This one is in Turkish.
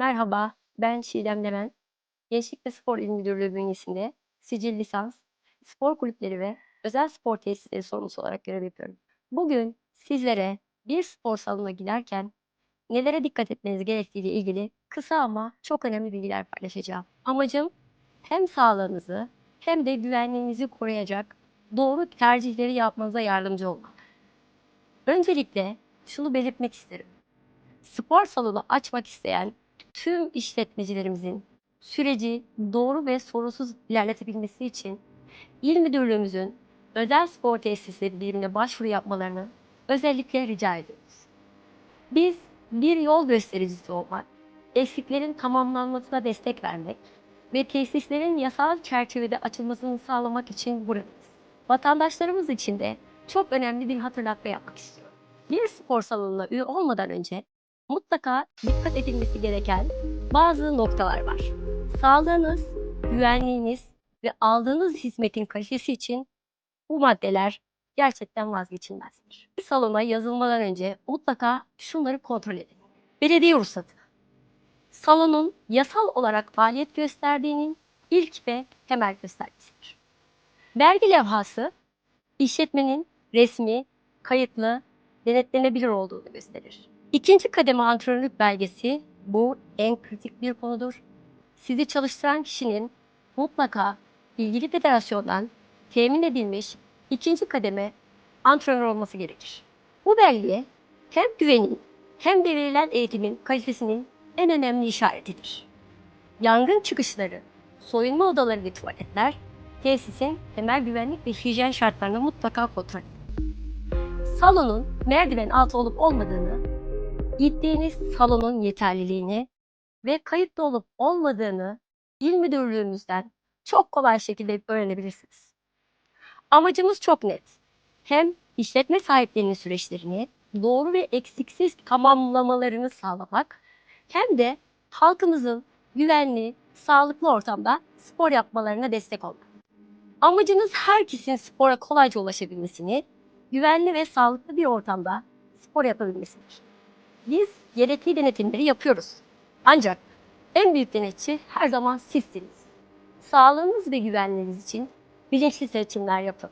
Merhaba, ben Çiğdem Lemen. Gençlik ve Spor İl Müdürlüğü bünyesinde sicil lisans, spor kulüpleri ve özel spor tesisleri sorumlusu olarak görev yapıyorum. Bugün sizlere bir spor salonuna giderken nelere dikkat etmeniz gerektiği ile ilgili kısa ama çok önemli bilgiler paylaşacağım. Amacım hem sağlığınızı hem de güvenliğinizi koruyacak doğru tercihleri yapmanıza yardımcı olmak. Öncelikle şunu belirtmek isterim. Spor salonu açmak isteyen tüm işletmecilerimizin süreci doğru ve sorunsuz ilerletebilmesi için İl Müdürlüğümüzün özel spor tesisleri birimine başvuru yapmalarını özellikle rica ediyoruz. Biz bir yol göstericisi olmak, eksiklerin tamamlanmasına destek vermek ve tesislerin yasal çerçevede açılmasını sağlamak için buradayız. Vatandaşlarımız için de çok önemli bir hatırlatma yapmak istiyorum. Bir spor salonuna üye olmadan önce mutlaka dikkat edilmesi gereken bazı noktalar var. Sağlığınız, güvenliğiniz ve aldığınız hizmetin kalitesi için bu maddeler gerçekten vazgeçilmezdir. Bir salona yazılmadan önce mutlaka şunları kontrol edin. Belediye ruhsatı. Salonun yasal olarak faaliyet gösterdiğinin ilk ve temel göstergesidir. Vergi levhası işletmenin resmi, kayıtlı, denetlenebilir olduğunu gösterir. İkinci kademe antrenörlük belgesi bu en kritik bir konudur. Sizi çalıştıran kişinin mutlaka ilgili federasyondan temin edilmiş ikinci kademe antrenör olması gerekir. Bu belge hem güvenin hem de verilen eğitimin kalitesinin en önemli işaretidir. Yangın çıkışları, soyunma odaları ve tuvaletler tesisin temel güvenlik ve hijyen şartlarını mutlaka kontrol edin. Salonun merdiven altı olup olmadığını gittiğiniz salonun yeterliliğini ve kayıtlı olup olmadığını il müdürlüğümüzden çok kolay şekilde öğrenebilirsiniz. Amacımız çok net. Hem işletme sahiplerinin süreçlerini doğru ve eksiksiz tamamlamalarını sağlamak hem de halkımızın güvenli, sağlıklı ortamda spor yapmalarına destek olmak. Amacımız herkesin spora kolayca ulaşabilmesini, güvenli ve sağlıklı bir ortamda spor yapabilmesidir. Biz gerekli denetimleri yapıyoruz. Ancak en büyük denetçi her zaman sizsiniz. Sağlığınız ve güvenliğiniz için bilinçli seçimler yapın.